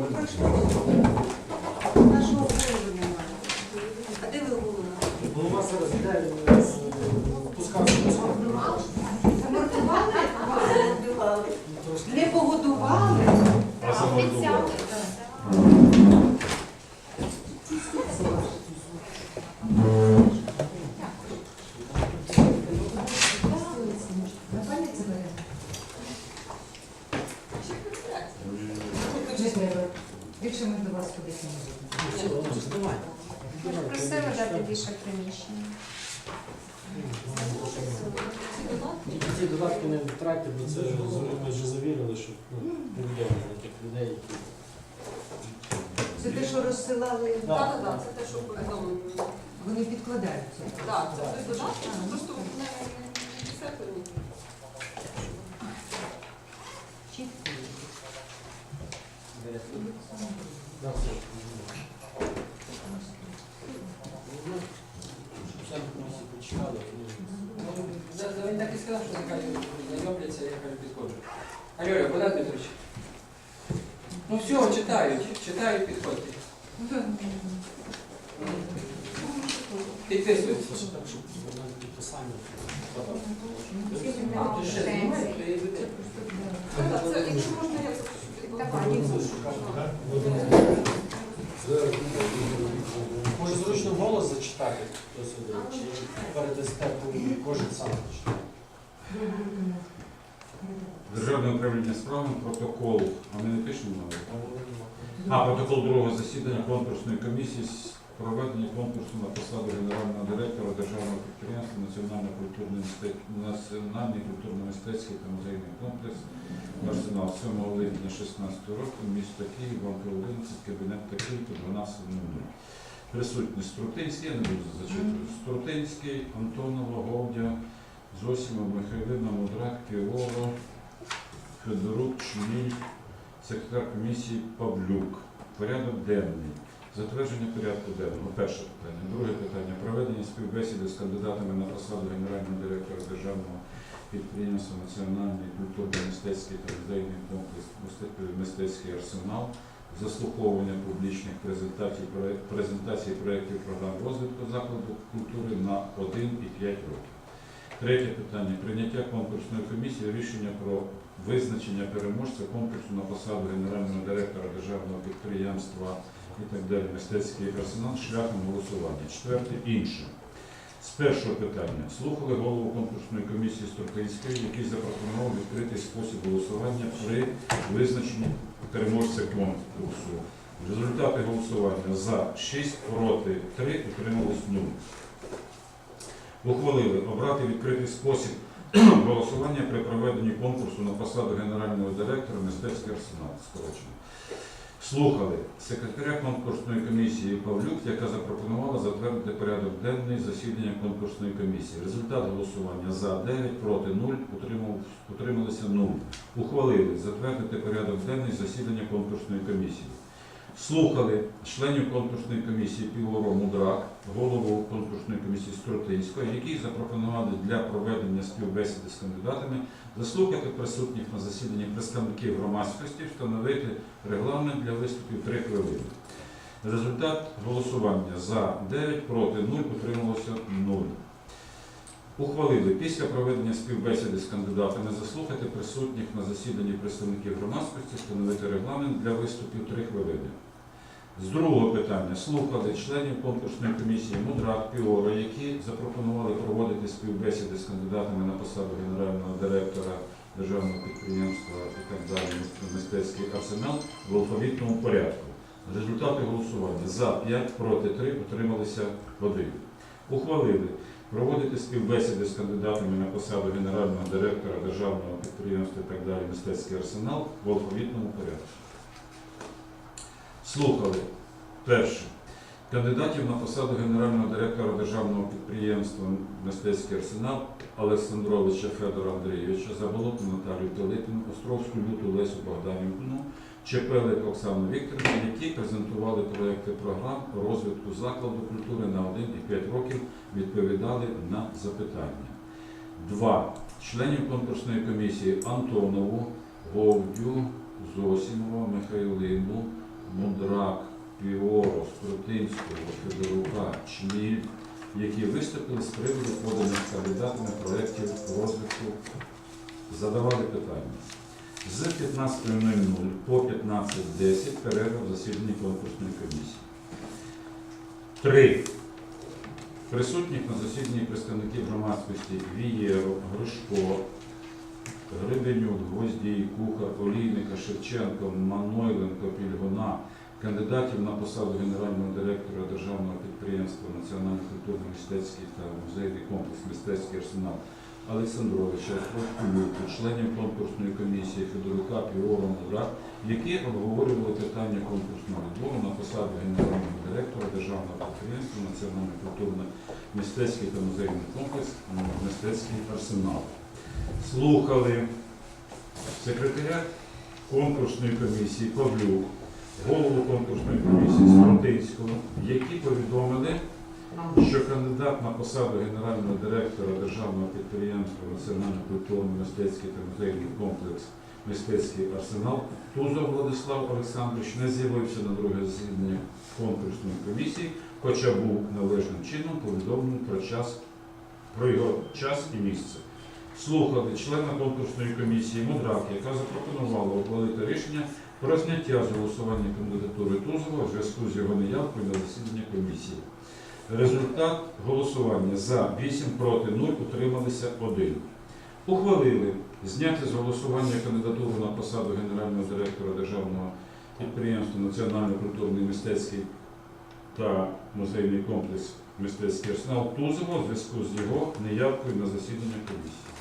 ми пройшли. Нашого голови немає. А де ви голову? Голова зараз йде, він пускався на сон. Замордували? Замордували. Трошки. Не погодували? А самовдоволення. Не треба. Більше ми до вас ходити не будемо. Все, ну, давай. Просили дати більше приміщення. Тільки ці додатки не втратьте, бо це ми вже завірили, що ну, повідомлення тих людей, які. Це те, що розсилали, Так. Так, так, це те, що повідомлено. вони підкладаються. Так, це той додаток, просто не не все. Чітко. Да, все. Ну, щоб члени комісії почитали, ну, За- за- Він так і сказав, що нехай знайомляться, я кажу, підходжу. Алло, Богдан Петрович. Ну все, читають, читають, підходьте. Так, підписання. А, то ще знімають, то якщо можна, я це Може зручно голос зачитати до сюди, чи передасте кожен сам зачитає. Державне управління справами протокол. А ми не пишемо? А, протокол другого засідання конкурсної комісії з проведення конкурсу на посаду генерального директора державного підприємства Національний культурно-мистецький та музейний комплекс Арсенал 7 липня 16 року, місто Київ, банк 11, кабінет такий, по 12.00. Присутні Струтинський, я не буду зачитувати. Струтинський, Антонова, Говдя, Зосимов, Михайлина, Мудрак, Піоло, Федорук, Чміль, секретар комісії Павлюк. Порядок денний. Затвердження порядку денного. Перше питання. Друге питання. Проведення співбесіди з кандидатами на посаду генерального директора державного підприємства Національний культурно-мистецький та музейний комплекс мистецький арсенал, заслуховування публічних презентацій, презентацій проєктів програм розвитку закладу культури на 1 і 5 років. Третє питання. Прийняття конкурсної комісії рішення про визначення переможця конкурсу на посаду генерального директора державного підприємства і так далі, мистецький арсенал шляхом голосування. Четверте інше. З першого питання слухали голову конкурсної комісії Строкинської, який запропонував відкритий спосіб голосування при визначенні переможця конкурсу. Результати голосування за 6, проти 3, утрималось 0. Ухвалили обрати відкритий спосіб голосування при проведенні конкурсу на посаду генерального директора мистецький арсенал. Скорочено. Слухали секретаря конкурсної комісії Павлюк, яка запропонувала затвердити порядок денний засідання конкурсної комісії. Результат голосування за 9, проти 0, утрималися 0. Ухвалили затвердити порядок денний засідання конкурсної комісії. Слухали членів конкурсної комісії Пілоро Мудрак, голову конкурсної комісії Стротинської, які запропонували для проведення співбесіди з кандидатами заслухати присутніх на засіданні представників громадськості, встановити регламент для виступів 3 хвилини. Результат голосування за 9, проти 0, утрималося 0. Ухвалили після проведення співбесіди з кандидатами заслухати присутніх на засіданні представників громадськості, встановити регламент для виступів 3 хвилини. З другого питання слухали членів конкурсної комісії Мудрак Піора, які запропонували проводити співбесіди з кандидатами на посаду генерального директора державного підприємства і так далі мистецький арсенал в алфавітному порядку. Результати голосування за 5, проти 3, утрималися 1. Ухвалили проводити співбесіди з кандидатами на посаду генерального директора державного підприємства і так далі мистецький арсенал в алфавітному порядку. Слухали перше. Кандидатів на посаду генерального директора державного підприємства Мистецький арсенал Олександровича Федора Андрійовича, Заболотну Наталію Пилипіну, Островську Люту Лесю Богданівну, Чепелик Оксану Вікторівну, які презентували проекти програм розвитку закладу культури на 1 і 5 років, відповідали на запитання. Два. Членів конкурсної комісії Антонову, Говдю, Зосімова, Михайлину, Мудрак, Піоро, Скрутинського, Федорука, Чміль, які виступили з приводу поданих кандидатами проєктів розвитку, задавали питання. З 15.00 по 15.10 перерва в засіданні конкурсної комісії. Три. Присутніх на засіданні представників громадськості Вієро, Гришко, Грибенюк, Гвоздій, Кухар, Олійника, Шевченко, Манойленко, Пільгуна, кандидатів на посаду генерального директора Державного підприємства Національний культурно-мистецький та музейний комплекс Мистецький арсенал Олександровича, Кулюку, членів конкурсної комісії Федорука, Піора, Мудра, які обговорювали питання конкурсного відбору на посаду генерального директора Державного підприємства Національний культурно-мистецький та музейний комплекс Мистецький арсенал. Слухали секретаря конкурсної комісії Павлюк, голову конкурсної комісії Стротинського, які повідомили, що кандидат на посаду генерального директора Державного підприємства Національний культурно-мистецький та музейний комплекс Мистецький арсенал Тузов Владислав Олександрович не з'явився на друге засідання конкурсної комісії, хоча був належним чином повідомлений про час про його час і місце. Слухали члена конкурсної комісії Мудрак, яка запропонувала ухвалити рішення про зняття з голосування кандидатури Тузова в зв'язку з його неявкою на засідання комісії. Результат голосування за 8 проти 0 утрималися 1. Ухвалили зняти з голосування кандидатуру на посаду генерального директора Державного підприємства Національний культурний мистецький та музейний комплекс Мистецький арсенал Тузова в зв'язку з його неявкою на засідання комісії.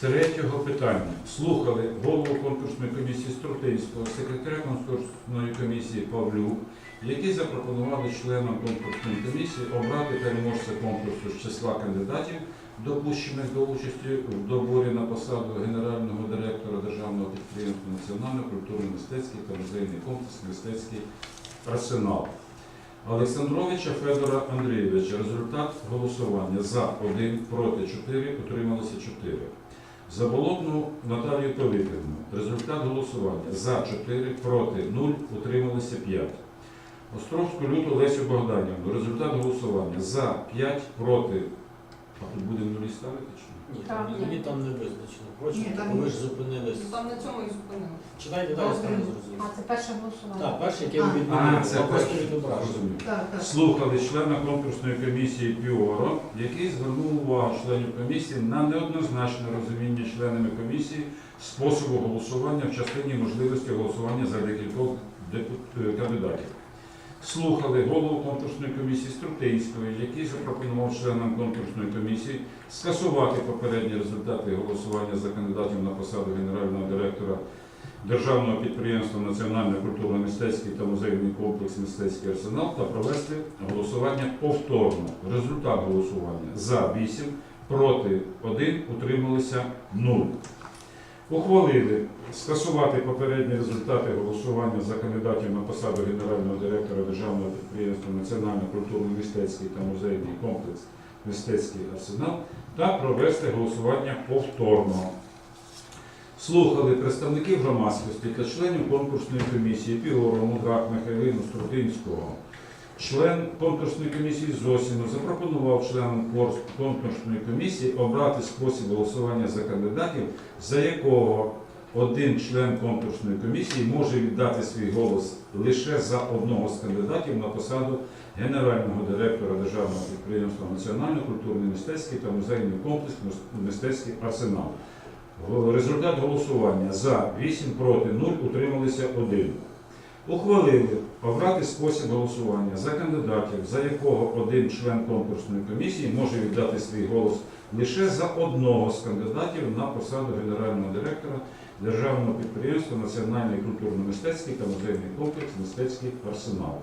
Третього питання слухали голову конкурсної комісії Струтинського, секретаря конкурсної комісії Павлюк, які запропонували членам конкурсної комісії обрати переможця конкурсу з числа кандидатів, допущених до участі в доборі на посаду генерального директора Державного підприємства Національний культурно-мистецький та музейний комплекс Мистецький арсенал. Олександровича Федора Андрійовича. Результат голосування за 1, проти 4, утрималося 4. Заболотну Наталію Пилипівну. Результат голосування за 4, проти 0, утрималися 5. Островську Люту Лесю Богданівну. Результат голосування за 5, проти. А тут буде нулі ставити чи ні? Ні, Так, там, ні. ні, там не визначено. Ні, там ви ні. ж зупинились. Там на цьому і зупинили. Читайте далі, там не А, зрозуміло. це перше голосування. Так, перше, яке А. ви відмінили, А, це просто перше. відображено. Розумію. Так, так. Слухали члена конкурсної комісії Піоро, який звернув увагу членів комісії на неоднозначне розуміння членами комісії способу голосування в частині можливості голосування за декількох депу- е, кандидатів. Слухали голову конкурсної комісії Струтинської, який запропонував членам конкурсної комісії скасувати попередні результати голосування за кандидатів на посаду генерального директора Державного підприємства Національний культурно-мистецький та музейний комплекс Мистецький арсенал та провести голосування повторно. Результат голосування за 8, проти 1, утрималися 0. Ухвалили скасувати попередні результати голосування за кандидатів на посаду генерального директора Державного підприємства Національний культурно-мистецький та музейний комплекс Мистецький арсенал та провести голосування повторно. Слухали представників громадськості та членів конкурсної комісії Пігору, Мудрак, Михайлину, Струтинського. Член конкурсної комісії Зосіну запропонував членам конкурсної комісії обрати спосіб голосування за кандидатів, за якого один член конкурсної комісії може віддати свій голос лише за одного з кандидатів на посаду генерального директора Державного підприємства Національний культурний мистецький та музейний комплекс Мистецький арсенал. Результат голосування за 8 проти 0 утрималися 1. Ухвалили обрати спосіб голосування за кандидатів, за якого один член конкурсної комісії може віддати свій голос лише за одного з кандидатів на посаду генерального директора Державного підприємства Національний культурно-мистецький та музейний комплекс Мистецький арсенал.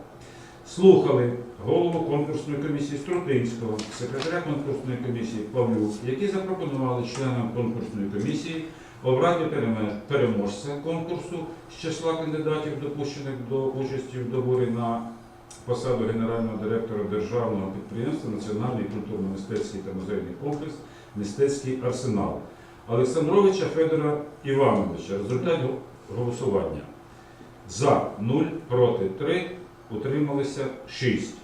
Слухали голову конкурсної комісії Струтинського, секретаря конкурсної комісії Павлюк, які запропонували членам конкурсної комісії обрати переможця конкурсу з числа кандидатів, допущених до участі в доборі на посаду генерального директора Державного підприємства Національний культурно-мистецький та музейний комплекс Мистецький арсенал Олександровича Федора Івановича. Результат голосування. За 0, проти 3, утрималися 6.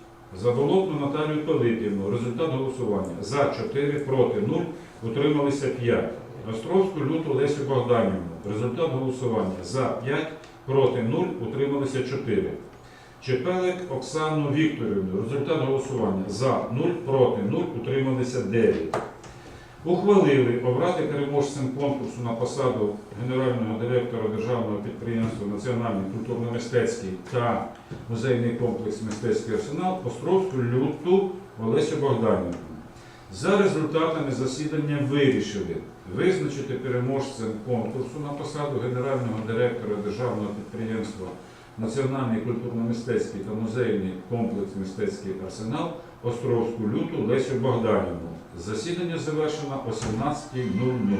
Заболотну Наталію Пилипівну. Результат голосування. За 4, проти 0, утрималися 5. Островську Люту Лесю Богданівну. Результат голосування. За 5, проти 0, утрималися 4. Чепелик Оксану Вікторівну. Результат голосування. За 0, проти 0, утрималися 9. Ухвалили обрати переможцем конкурсу на посаду генерального директора державного підприємства Національний культурно-мистецький та музейний комплекс Мистецький арсенал Островську Люту Олесю Богданівну. За результатами засідання вирішили визначити переможцем конкурсу на посаду генерального директора державного підприємства Національний культурно-мистецький та музейний комплекс Мистецький арсенал Островську Люту Лесю Богданівну. Засідання завершено о 17.00.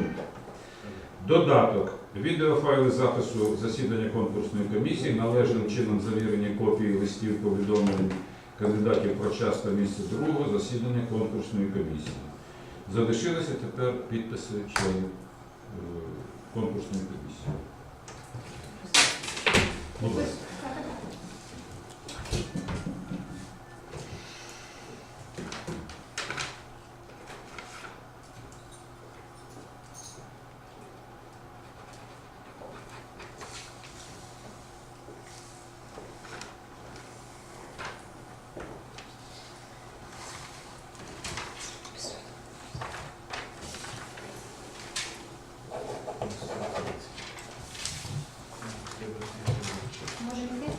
Додаток. Відеофайли запису засідання конкурсної комісії належним чином завірені копії листів повідомлень кандидатів про час та місце другого засідання конкурсної комісії. Залишилися тепер підписи членів е, конкурсної комісії. Будь ласка. Може йти?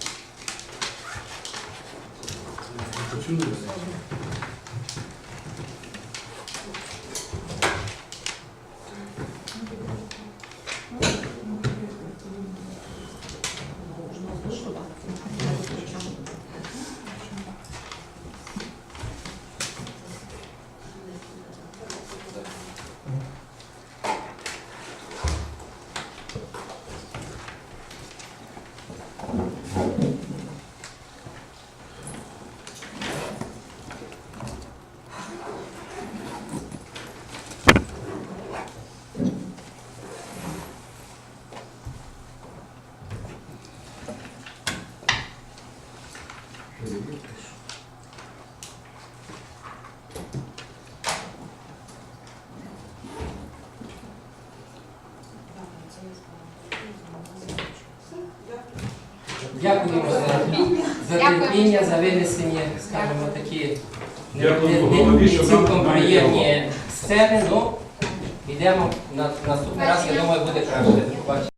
Дякуємо за, за терпіння, за винесення, скажімо, такі цілком приємні сцени, ну йдемо на наступний раз, я думаю, буде краще.